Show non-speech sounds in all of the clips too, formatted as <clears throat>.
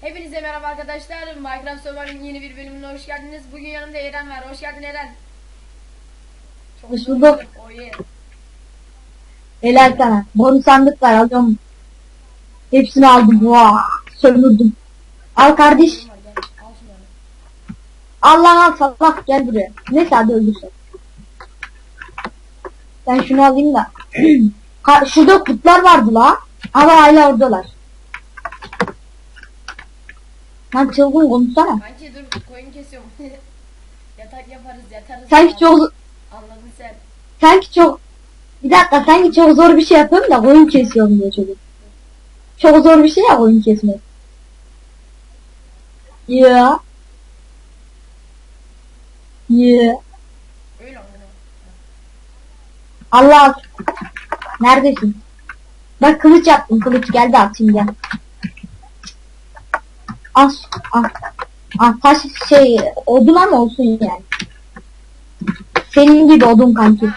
Hepinize merhaba arkadaşlar. Minecraft Survivor'ın yeni bir bölümüne hoş geldiniz. Bugün yanımda Eren var. Hoş geldin Eren. Çok Hoş bulduk. Oh yeah. Helal sana. Boru sandık var alıyorum. Hepsini aldım. Vaa, sömürdüm. Al kardeş. Var, gel. Al şunları. Allah al salak gel buraya. Neyse hadi öldürsen. Ben şunu alayım da. <clears throat> Şurada kurtlar vardı la. Ama hala oradalar. Lan çılgın konuşsana. Kanki dur koyun kesiyorum. <laughs> Yatak yaparız yatarız. Sanki çok Anladın sen. sanki çok bir dakika sanki çok zor bir şey yapıyorum da koyun kesiyorum diyor çocuk. Çok zor bir şey ya koyun kesmek. Ya. Ya. Ama. Allah. Neredesin? Bak kılıç yaptım. Kılıç geldi atayım gel. As. Ah. Ah taş şey odun ama olsun yani. Senin gibi odun kanki.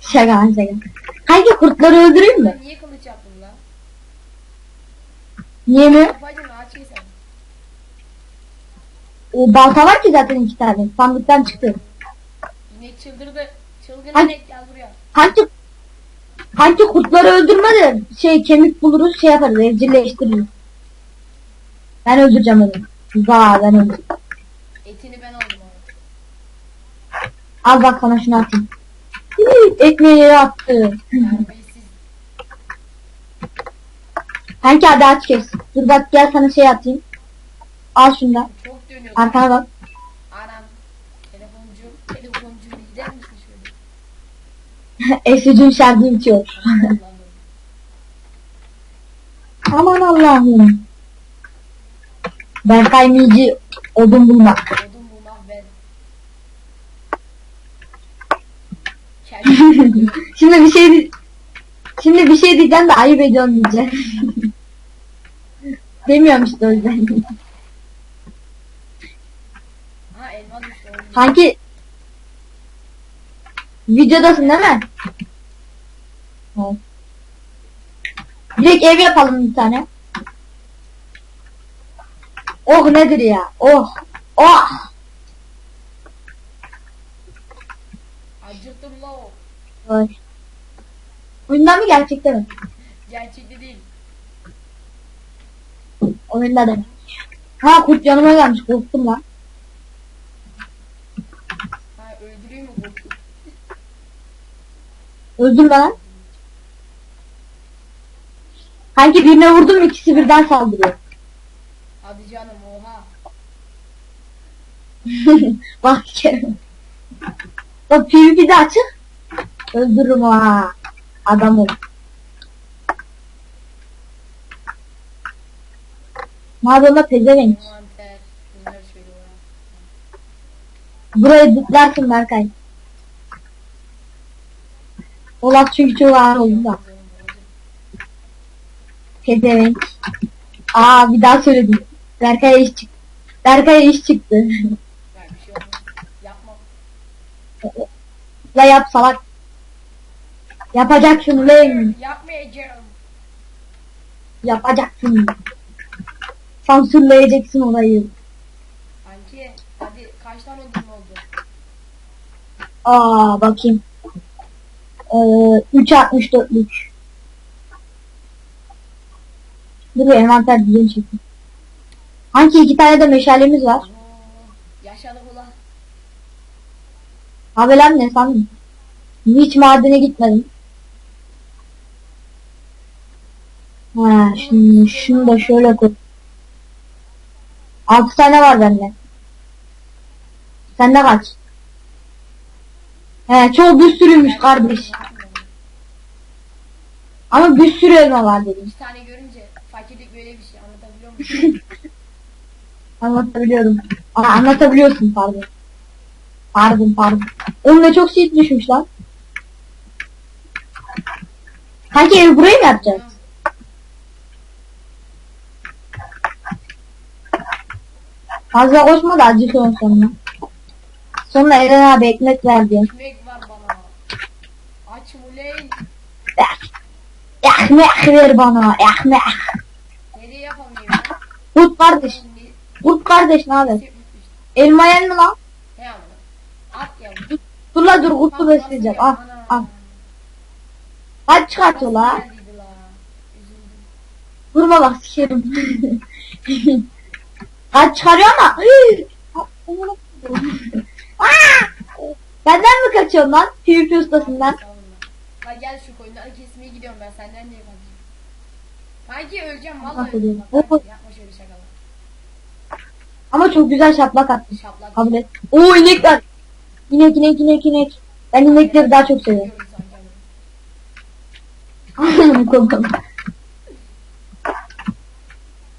Şaka şaka. Kanki kurtları öldüreyim mi? Sen niye kılıç yaptın lan? Niye mi? Keser. O balta var ki zaten iki tane. Sandıktan çıktı. İnek çıldırdı. Çılgın Ay. inek gel buraya. Kanki Kanki kurtları öldürme de şey kemik buluruz şey yaparız evcilleştiririz. Ben öldüreceğim onu. Vaa ben öldüreceğim. Etini ben aldım onu. Al bak sana şunu atayım. Hii, Ekmeği yere attı. Terbiyesiz. Kanki hadi aç kes. Dur bak gel sana şey atayım. Al şunu da. Çok dönüyor. Arkana bak. Anam. Telefoncu. Telefoncu gider misin şöyle? <laughs> Esücün şarjı bitiyor. Allah'ım. <laughs> Aman Allah'ım. Berkay Mici odun bulmak. Odun bulmak ben. Kendimi <laughs> Şimdi bir şey Şimdi bir şey diyeceğim de ayıp ediyorum diyeceğim. Demiyorum işte o yüzden. Ha Sanki videodasın değil mi? Evet. Direkt ev yapalım bir tane. Oh nedir ya? Oh. Oh. Acıktım la o. Oy. Oyunda mı gerçekten mi? Gerçekte değil. Oyunda da. Ha kurt yanıma gelmiş korktum lan. Ha öldüreyim mi bu? Öldürme lan. Sanki birine vurdum ikisi birden saldırıyor. Hadi canım oha. <laughs> Bak Kerem. Bak PvP'de açık. Öldürürüm ha. Adamı. Ne yapıyor la pezevenk? Burayı dutlarsın Berkay. O laf çünkü çok ağır oldu. Pezevenk. Aa bir daha söyledim. Berkay'a iş çıktı. Berkay'a iş çıktı. <laughs> La yap salak. Yapacak şunu lan. Yapmayacağım. Yapacaksın. Sansürleyeceksin olayı. Kanki hadi kaç tane oldu? Aa bakayım. Ee, 3.64'lük. Dur envanter düzeni çekeyim. Hangi iki tane de meşalemiz var? Yaşadık ulan. Abi lan ne sandın? Hiç madene gitmedim. Ha, şunu, şunu da şöyle koy. 6 tane var bende. Sende kaç? He çok bir sürüymüş kardeş. Ama bir sürü elma var dedim. Bir tane görünce fakirlik böyle bir şey anlatabiliyor musun? <laughs> Anlatabiliyorum. Aa, anlatabiliyorsun pardon. Pardon pardon. Oğlum ne çok şey düşmüş lan. Kanki evi buraya mı yapacağız? Fazla koşma da acıkıyorsun sonra. Sonra Eren abi ekmek verdi. Ekmek var bana. Aç uleyn. Ekmek ver bana. Ekmek. Nereye yapamıyorum? Kurt kardeş. Kurt kardeş ne sepetmiş. Elma yen mi lan? Yapalım? At ya. Dur la dur kurtlu besleyeceğim. Al al. Kaç çıkartıyor la? Geldiydi la. Üzüldüm. Vurma bak sikerim. <laughs> Kaç çıkarıyor ama. <laughs> Benden mi kaçıyorsun lan? PvP ustasından. La gel şu koyunları kesmeye gidiyorum ben senden niye kaçayım? Sanki öleceğim vallahi öleceğim. Yapma şöyle şakalar. Ama çok güzel şaplak atmış. Şaplak. Kabul et. Oo inek var. İnek inek inek inek. Ben inekleri daha çok seviyorum. <laughs>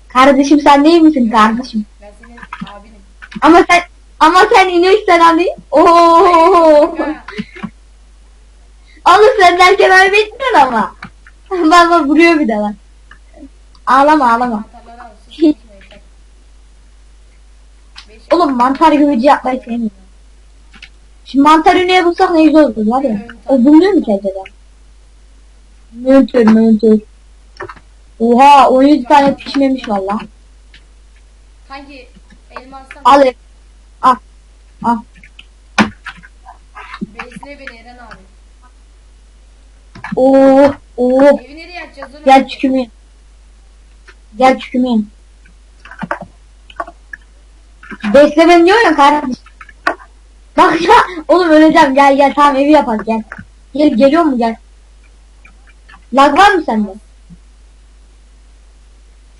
Kardeşim sen değil misin kardeşim? Ben senin abinim. Ama sen ama sen inek sen hani. Oo. Oğlum sen derken öyle bitmiyor ama. <laughs> bak bak vuruyor bir de bak. Ağlama ağlama. <laughs> Oğlum mantar güveci yapmayı sevmiyorum. Şimdi mantar üneye bulsak ne güzel olur var ya. O bulunuyor mu ki acaba? Möntür möntür. Oha 17 tane pişmemiş valla. Kanki elma alsam. Al. Al. Al. Besle beni. Oo, oo. Evi nereye açacağız oğlum? Gel çükümü. Gel çükümü. Beni diyor ya kardeş. Bak ya oğlum öleceğim gel gel tamam evi yapalım gel. Gel geliyor mu gel. Lag var mı sende?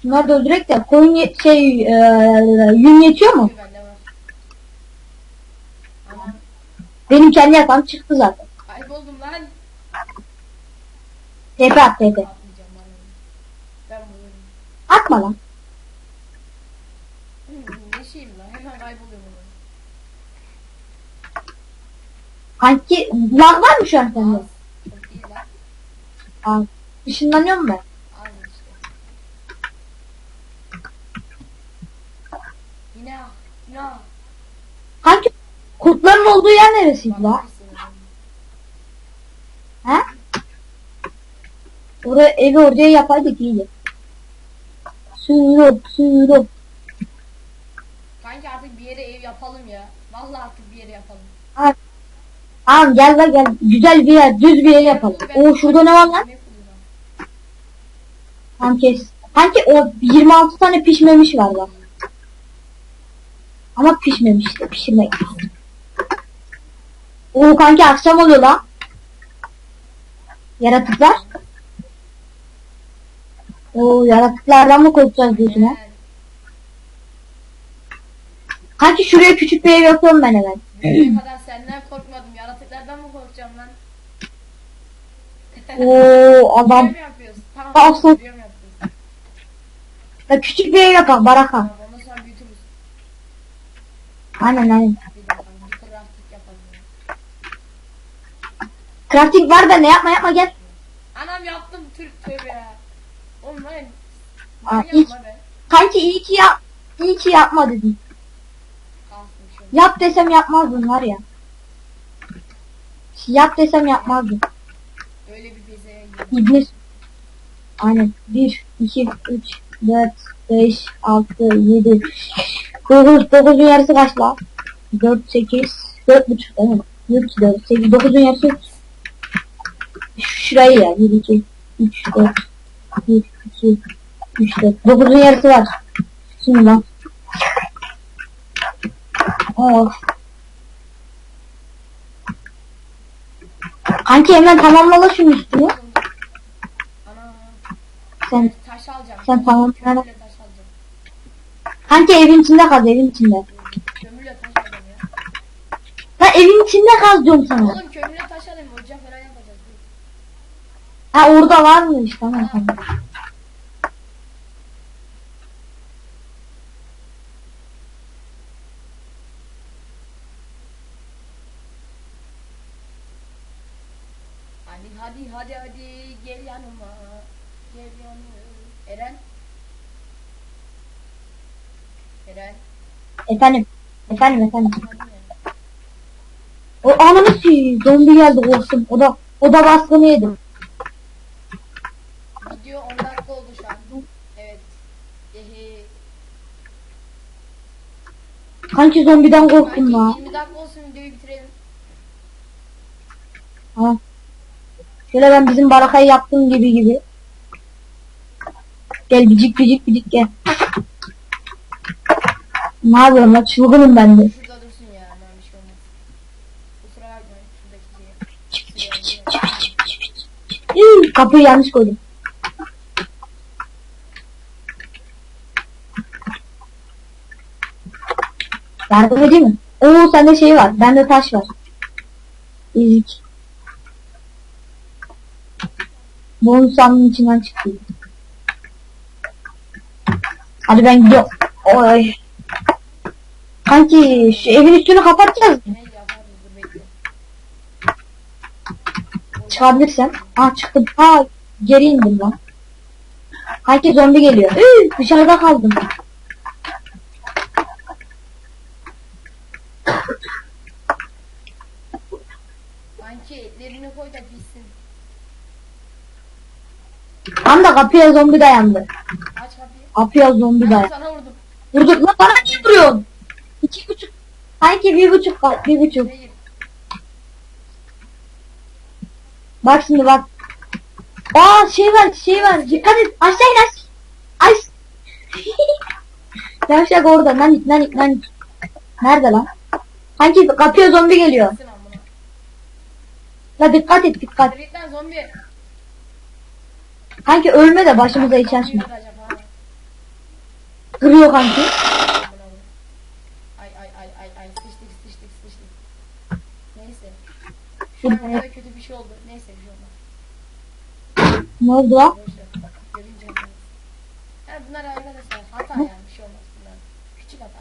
Şunları da öldürek de koyun ye- şey e, yün yetiyor mu? Benim kendi yatağım çıktı zaten. kayboldum lan. TP at TP. Atma lan. Ne şeyim lan hemen kayboluyorum. Kanki lag var mı şu an sende? Az. Lan. Işınlanıyor mu ben? Az işte. Yine ah. Yine ah. Kanki kurtların olduğu yer neresiydi la? Bakarsın. He? Oraya evi oraya yapaydık iyiydi. Sürüp sürüp. Kanki artık bir yere ev yapalım ya. Vallahi artık bir yere yapalım. Ha. Tamam gel la gel. Güzel bir yer, düz bir yer yapalım. Oo şurada ne var lan? Kanki, kanki o 26 tane pişmemiş var lan. Ama pişmemiş de pişirmek. Oo kanki akşam oluyor lan. Yaratıklar. Oo yaratıklardan mı korkacağız diyorsun ha? Kanki şuraya küçük bir ev yapıyorum ben hemen. Ne kadar senden korkmadım. Yaratıklardan mı korkacağım lan? Oo <laughs> adam. Video mu yapıyoruz? Tamam. Asıl. Ya küçük bir ev yapalım baraka. Tamam ondan sonra büyütürüz. Aynen aynen. Bir dakika bir crafting yapalım. ya. Crafting var da ne yapma yapma gel. Anam yaptım Türk tövbe ya. Oğlum. Aa. Kanki iyi ki yap. İyi ki yapma bir olmaz. Yap desem yapmazdın var ya. Yap desem yapmazdın. Öyle bir bezeye İblis. Aynen. 1, 2, 3, 4, 5, 6, 7, 9, 9'un yarısı kaç la? 4, 8, 4 buçuk mi? 4, 4, 8, 9'un yarısı şurayı ya. 1, 2, 3, 4, 1, 2, 3, 4. 9'un yarısı var. Şimdi lan. Of. Kanki hemen tamamla şunu. Ana. Sen Taş alacağım. Sen tamam, Kömürle tamam. taş alacağım. kanki evin içinde kaz evin içinde. Kömürle taş alacağım ya. Ha evin içinde kaz diyorum sana. Oğlum kömürle taş alayım. Ocak falan yapacağız. Dur. Ha orada varmış tamam tamam. Hadi hadi hadi hadi gel yanıma. Gel yanıma. Eren. Eren. Efendim. Efendim efendim. O ananı ki zombi geldi korktum. O da o da baskını yedim. Video 10 dakika oldu şu an. Evet. Ehe. Kanki zombiden korktum la. 20 dakika olsun videoyu bitirelim. Ha. Şöyle ben bizim barakayı yaptığım gibi gibi. Gel bicik bicik bicik gel. Ne yapıyorsun lan çılgınım ben de. Şurada dursun ya. Aman bir şey olmaz. Kusura bakmayın. Şuradaki şeye. Hii, Kapıyı yanlış koydum. Yardım edeyim mi? Oo sende şey var. Bende taş var. İzik. Bonus sandığın içinden çıktı. Hadi ben gidiyorum. Oy. Kanki şu evin üstünü kapatacağız. Çıkabilirsem. Aa çıktım. Aa geri indim lan. Kanki zombi geliyor. Üy, dışarıda kaldım. Kanki etlerini koy da pişsin. Tam da kapıya zombi dayandı. Aç kapıyı. Kapıya zombi Ben dayandı. sana vurdum. Vurduk lan bana niye vuruyorsun? İki buçuk. Kanki bir buçuk var. Bir buçuk. Hayır. Bak şimdi bak. Aa şey var şey var. Dikkat et. Aşağı in aşağı. Ay. <laughs> Yavşak orada. Nanik nanik nanik. Nerede lan? Kanki kapıya zombi geliyor. Amına. La dikkat et dikkat. Hadi git lan zombi. Kanki ölme de başımıza iş açma. Kırıyor kanki. Ay ay ay ay ay sıçtık sıçtık sıçtık. Neyse. Şu an orada kötü bir şey oldu. Neyse bir şey olmaz. Ne oldu lan? Boşver. Görünce anlarız. Yani bunlar arkadaşlar hata yani bir şey olmaz bunlar. Küçük hata.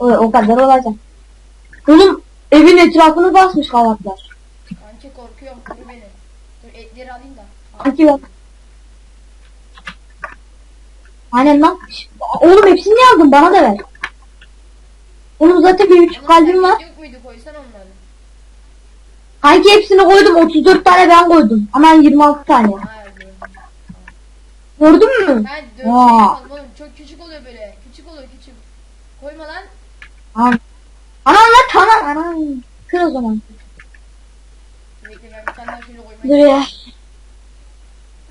O, o kadar olacak. Oğlum evin etrafını basmış kavatlar. Kanki korkuyorum koru beni. Dur etleri alayım da. Kanki bak. Aynen lan. Oğlum hepsini niye aldın? Bana da ver. Oğlum zaten bir buçuk kalbim var. Yok muydu koysan onları. Kanki hepsini koydum. 34 tane ben koydum. Aman 26 tane. Gördün mü? Ben dört şey Aa. oğlum. Çok küçük oluyor böyle. Küçük oluyor küçük. Koyma lan. Anam. Anam lan tamam anam. Kır o zaman. Bekle ben.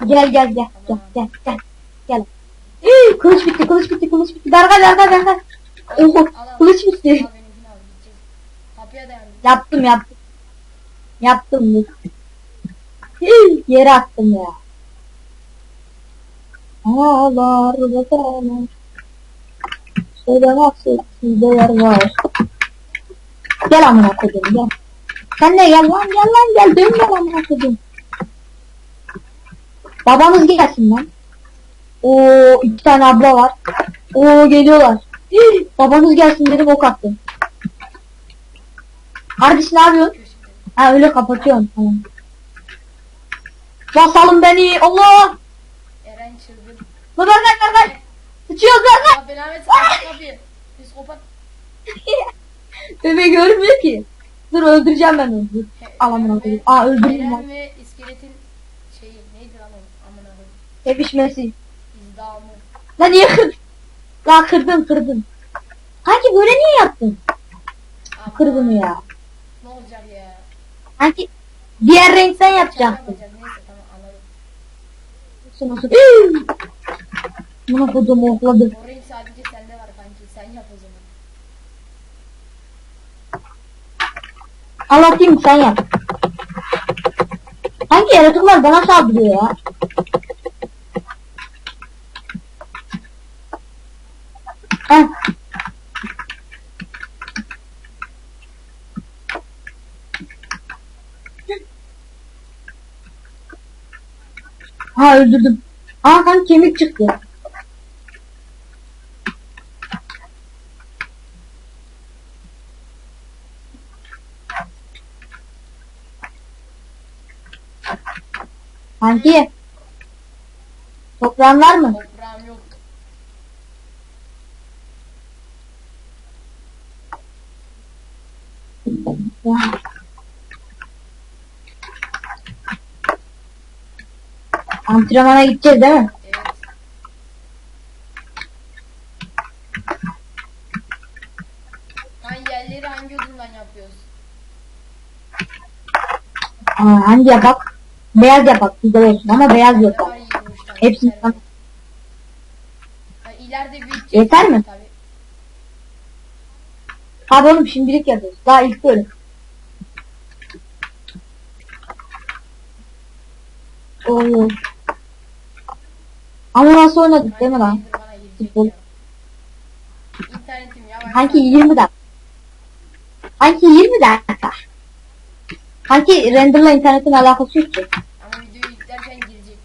Gel gel gel. Gel gel gel. Gel. Üy, kılıç bitti kılıç bitti kılıç bitti. Berkay Berkay Berkay. Oho kılıç bitti. Kapıya dayandım. Yaptım yaptım. Yaptım. Üy, Yere attım ya. Ağlar bakanlar. Söyle nasıl sizde yer var. Gel amına koydum gel. Sen de gel lan gel lan gel dön gel amına koydum. Babanız gelsin lan. Oo iki tane abla var. Oo geliyorlar. Babanız gelsin dedim ok attım. Kardeş ne yapıyorsun? Ha öyle kapatıyorsun tamam. Basalım beni Allah. Eren çılgın. Dur ver ver ver. Sıçıyoruz belanı versin. Aç kapıyı. Psikopat. <laughs> Bebe görmüyor ki. Dur öldüreceğim ben onu. Dur. Al amına koyayım. Aa Eren lan. ve iskeletin şeyi neydi lan o? Amına koyayım. Tepişmesi. İzdamı. Lan niye kırdın? Lan kırdın kırdın. Kanki böyle niye yaptın? Aman, Kırdın ya. Ne olacak ya? Kanki diğer renkten yapacaktın. Yapacağız. Neyse tamam anladım. Nasıl nasıl? Bunu kodum okladı. O renk sadece sende var kanki. Sen yap o zaman. Anlatayım sen yap. Hangi yaratıklar bana saldırıyor ya? Heh. Ha öldürdüm. Aa kan kemik çıktı. Kanki. Toprağın var mı? Toprağım yok. Antrenmana gideceğiz değil mi? Evet. Hangi yerleri hangi odundan yapıyoruz? Aa, hangi yapak? Beyaz yapak güzel olsun ama beyaz yok. Hepsini tane. Ha, İleride büyüteceğiz. Yeter mi? Tabii. Abi oğlum şimdilik yapıyoruz. Daha ilk bölüm. Oo. Ama nasıl oynadık değil mi lan? Futbol. İnternetim yavaş. Sanki 20 dakika. Sanki 20 dakika. Sanki renderla internetin alakası yok ki. Ama videoyu yüklerken girecek.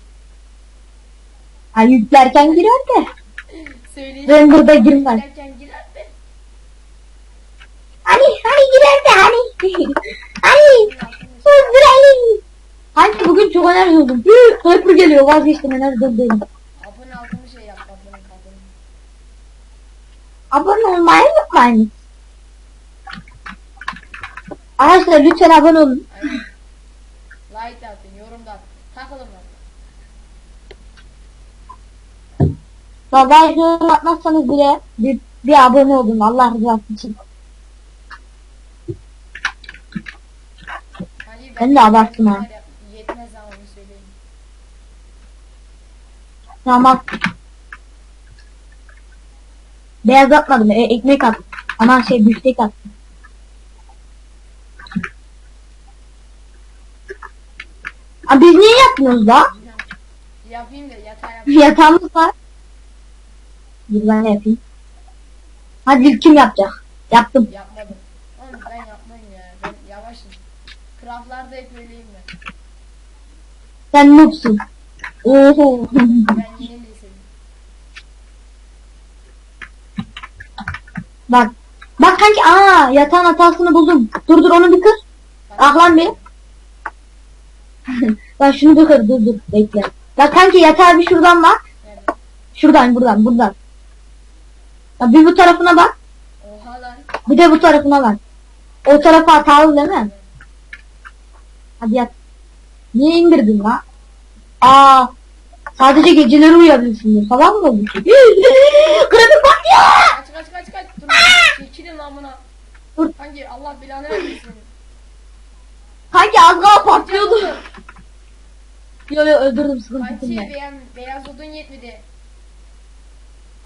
Ha yüklerken girer de. Söyleyeyim. Render'da girmez. Yüklerken girer de. Hani hani girer de hani. <laughs> hani. Sözlerim. Hangi bugün çok enerji oldum. Hyper geliyor vazgeçtim enerji değilim. Abone altını şey yap. Abone abone. Abone olmayı unutmayın. Arkadaşlar lütfen abone olun. Aynen. like atın. Yorum da atın. Takılın lan. Vallahi yorum atmazsanız bile bir, bir abone olun Allah rızası için. Ben de abarttım ha. Yetmez ama onu söyleyeyim. Tamam. Beyaz atmadım. E, ekmek attım. Aman şey büftek attım. Abi biz niye yapmıyoruz da? Yapayım da yatağa yapayım. Yatağımız var. Dur ben yapayım. Hadi kim yapacak? Yaptım. Yapmadım. Oğlum ben yapmayayım ya. Ben yavaşım. Craftlarda hep öyleyim ben. Sen noobsun. Oho. Ben yeni lisedeyim. Bak. Bak kanki aa yatağın hatasını buldum. Dur dur onu bir kır. Ah lan bir. Bak şunu bir kır dur dur bekle. Bak kanki yatağı bir şuradan bak. Yani, Şuradan buradan buradan. Ya bir bu tarafına bak. oha lan. Bir de bu tarafına bak. O tarafa hatalı değil mi? Hadi yat. Niye indirdin lan? Aa, sadece geceleri uyuyabilirsin. Sabah mı oldu? <laughs> Grafik bak ya! Kaç kaç kaç kaç. Dur. Çekilin lan buna. Dur. Hangi Allah belanı vermesin. Kanki az daha patlıyordu. Yo yo öldürdüm sıkıntı Kanki yok. beyaz, beyaz odun yetmedi.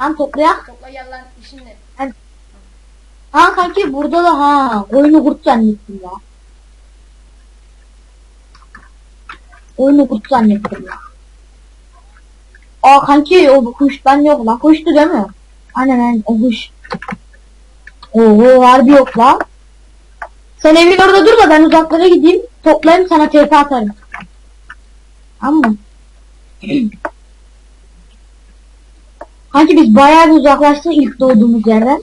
Lan toplayak. Topla gel lan işinle. Ha kanki burada da ha. Oyunu kurt zannettim ya. Oyunu kurt zannettim ya. Aa kanki o kuş ben yok lan. Kuştu değil mi? Aynen aynen o kuş. Oo harbi yok lan. Sen evin orada dur da ben uzaklara gideyim. Toplayayım sana TP atarım. Ama. Kanki biz bayağı bir uzaklaştık ilk doğduğumuz yerden.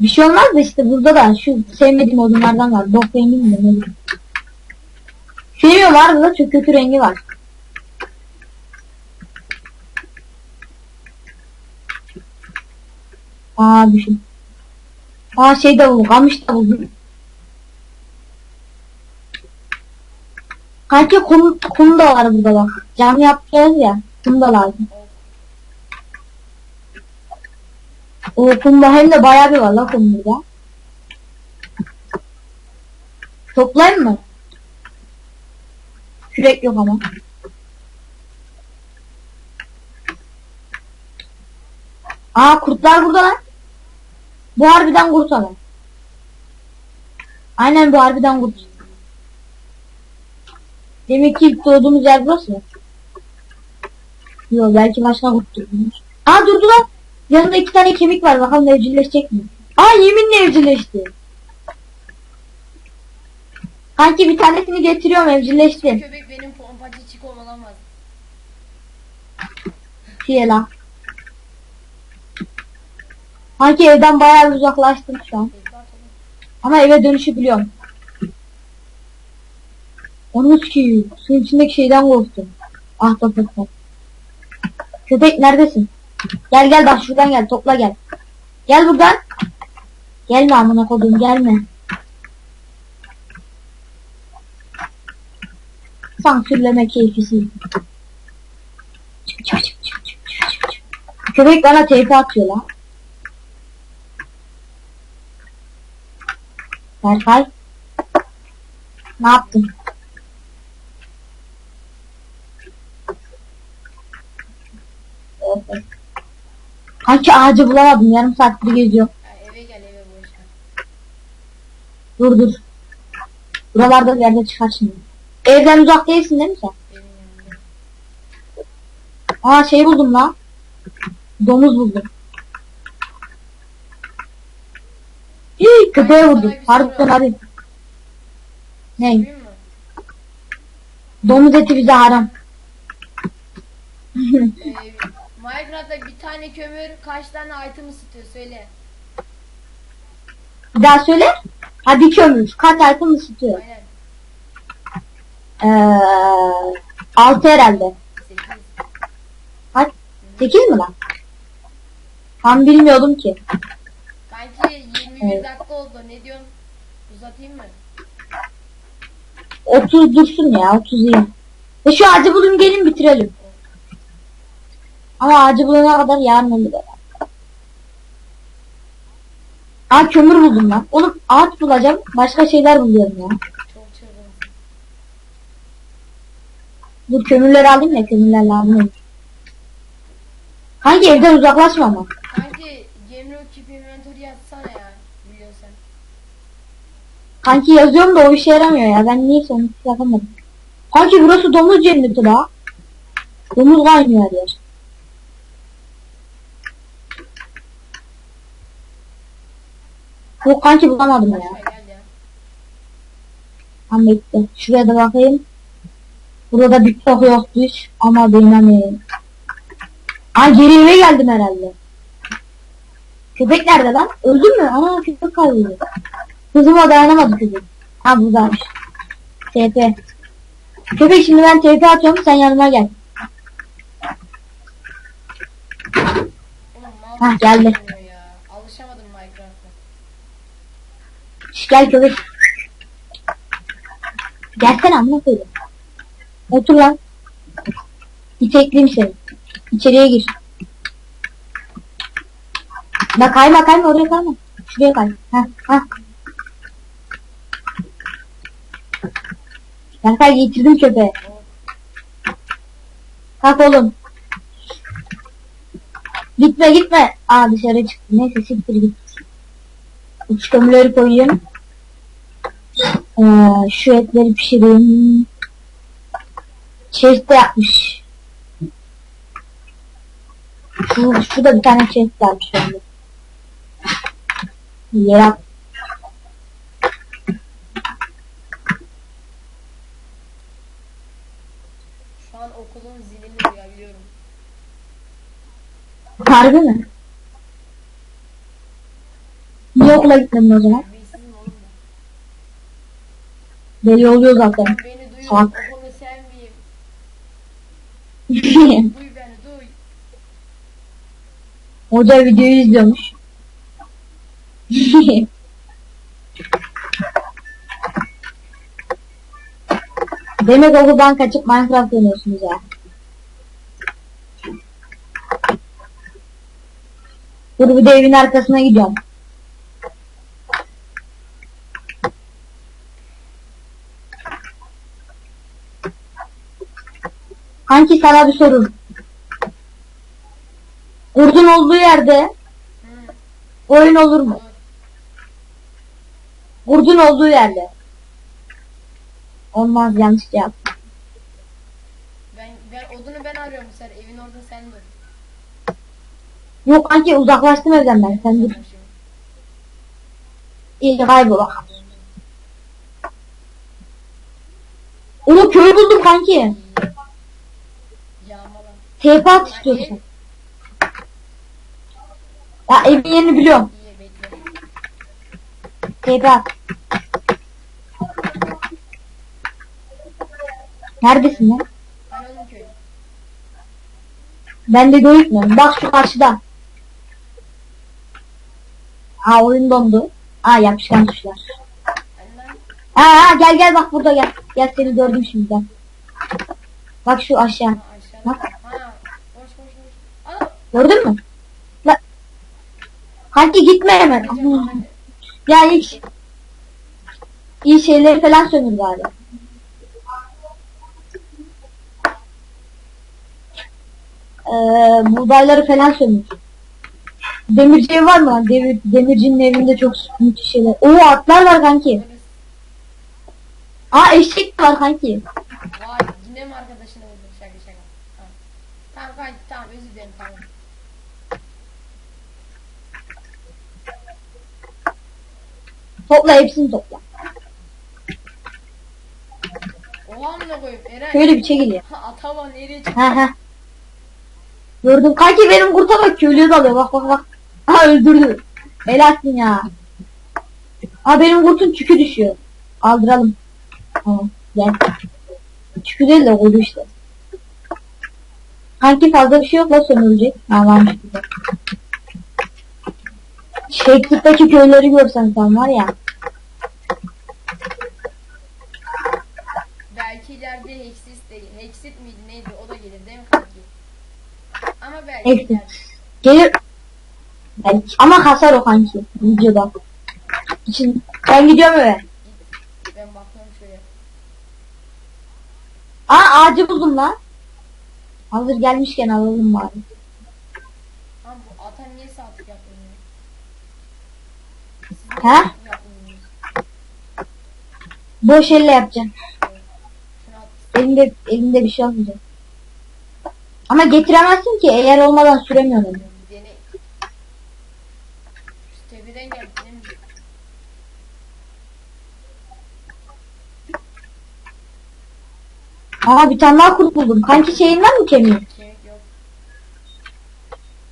Bir şey olmaz da işte burada da şu sevmediğim odunlardan var. Bok rengi mi ne bileyim. Şey var da çok kötü rengi var. Aa düşün. Aa şey buldum. Kamış da Kanki kum, kum da var burada bak. Cam yapacağız ya. Kum da lazım. O kumda hem de bayağı bir var la kum burada. Toplayayım mı? Kürek yok ama. Aa kurtlar burada lan. Bu harbiden kurt ama. Aynen bu harbiden kurt. Demek ki ilk doğduğumuz yer burası? Yok belki başka kurt durmuş. Aa durdu lan. Yanında iki tane kemik var bakalım evcilleşecek mi? Aa yeminle evcilleşti. Kanki bir tanesini getiriyorum evcilleşti. Köpek benim pompacı çiko olamaz. Fiyela. Kanki evden bayağı uzaklaştım şu an. Ama eve dönüşü biliyorum. Onu ki suyun içindeki şeyden korktum. Ah da köpek. Neredesin? Gel gel bak şuradan gel topla gel. Gel buradan. Gelme amına koduğum gelme. Sansürleme keyfisi. Çık. Köpek bana teyfe atıyor lan. Berkay. Ne yaptın? Evet. Kanki ağacı bulamadım. Yarım saattir geziyorum. Ha, eve gel eve boş ver. Dur dur. Buralarda bir yerde çıkar şimdi. Evden uzak değilsin değil mi sen? Benim yanımda. Aa şey buldum lan. Domuz buldum. Hii, köpeğe vurdum. Harbiden abi. Ne? Duyuyor musun? Domuz eti bize haram. Ee, Minecraft'ta bir tane kömür kaç tane item ısıtıyor söyle. Bir daha söyle. Ha bir kömür. Kaç item ısıtıyor? Aynen. Ee, altı herhalde. 8. Kaç? Sekiz mi lan? Tam bilmiyordum ki. Kanki 21 Evet. dakika oldu. Ne diyorsun? Uzatayım mı? 30 dursun ya 30 iyi. Ve şu ağacı bulun gelin bitirelim. Ama ağacı bulana kadar yarın olur. Aa kömür buldum lan. Oğlum ağaç bulacağım. Başka şeyler buluyorum ya. Dur kömürleri alayım ya kömürler lazım olur. Hangi evden uzaklaşma ama. Kanki Gemro Keep Inventory yazsana ya. Biliyorsan. Kanki yazıyorum da o işe yaramıyor ya. Ben niye onu hiç yapamadım. Kanki burası domuz cenneti la. Domuz kaynıyor her yer. Yok kanki bulamadım ya. Tam bekle. Şuraya da bakayım. Burada bir çok yok düş. Ama benim Aa geri eve geldim herhalde. Köpek nerede lan? Öldü mü? Ana köpek kayboldu. Kızıma dayanamadı köpek. Ha buradaymış. TP. Köpek şimdi ben TP atıyorum sen yanıma gel. Hah, geldi. Şş, gel köpek. Gelsene amına koyayım. Otur lan. İtekleyeyim seni. İçeriye gir. Bak kayma kayma oraya kayma. Şuraya kay. Ha ha. Berkay getirdim köpeği. Kalk oğlum. Gitme gitme. Aa dışarı çıktı. Neyse siktir git. Uç kömürleri koyayım. Ee, şu etleri pişireyim. De yapmış. Şu, şurada bir tane bende. Yer at. Şu an okulun zilini duyabiliyorum. Harbi mi? Niye okula gitmedin o zaman? Belli oluyor zaten. Beni duyun. Salak. Okulu sevmeyeyim. <laughs> Duy beni duy. Hoca videoyu izliyormuş. <laughs> Demek okuldan kaçıp Minecraft oynuyorsunuz ya. Dur bir de evin arkasına gidiyorum. Kanki sana bir soru. Kurdun olduğu yerde Hı. oyun olur mu? Kurdun olduğu yerde. Olmaz yanlış cevap. Ben, ben odunu ben arıyorum sen evin orada sen dur. Yok kanki uzaklaştım evden ben. Sen dur. İyi kaybol bakalım. Onu köy buldum kanki. TP at istiyorsun. Ya evin yerini biliyorum. TP at. Neredesin lan? Ben de gözükmüyorum. Bak şu karşıda. Aa oyun dondu. Aa yapışkan tuşlar. Aa, aa, gel gel bak burada gel. Gel seni gördüm şimdi gel. Bak şu aşağı. Bak. Ha. Boş boş boş. Ana. Gördün mü? La. Kanki gitme hemen. Ya hiç iyi şeyleri falan sömür bari. Ee, buğdayları falan sömür. Demirci var mı? Demir, demircinin evinde çok müthiş şeyler. Oo atlar var kanki. Aa eşek var kanki. Vay yine mi arkadaşını vurdun? Şaka şaka. Ha. Tamam kanki tamam özür dilerim tamam. Topla hepsini topla. Oha amına koyayım Eren. Şöyle bir çekil ya. <laughs> Ha, Ataman nereye çıktı? Ha ha. Gördüm. Kanki benim kurta bak köylüye dalıyor. Bak bak bak. Ha öldürdü. Helalsin ya. Ha benim kurtun çükü düşüyor. Aldıralım. Tamam gel. Çükü değil de koydu işte. Kanki fazla bir şey yok la sömürecek. Ha varmış güzel. Şeklikteki köyleri görsen sen var ya. Belki ileride Hexis de Hexit miydi neydi o da gelir değil mi kanki? Ama belki Hexit. ileride. Gelir. Belki. Ama kasar o kanki. Videoda. İçin. Ben gidiyorum eve. Ben bakıyorum şöyle. Aa ağacı buldum lan. Hazır gelmişken alalım bari. Ha bu ata niye saatlik yapmıyor? Yapmıyorsunuz? Boş elle at. Elinde, elinde bir şey olmayacak. Ama getiremezsin ki eğer olmadan mi? Aa bir tane daha kurt buldum. Kanki şeyin var mı kemiği? Kemik yok.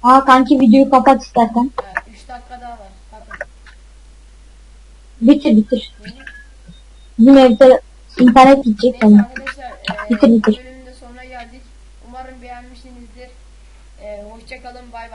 Aa kanki videoyu kapat istersen. 3 dakika daha var. Bakın. Bitir bitir. Bizim evde internet gidecek Neyse sana. arkadaşlar Bitir, eee bitir. bölümün de sonuna geldik. Umarım beğenmişsinizdir. Eee hoşça kalın bay bay.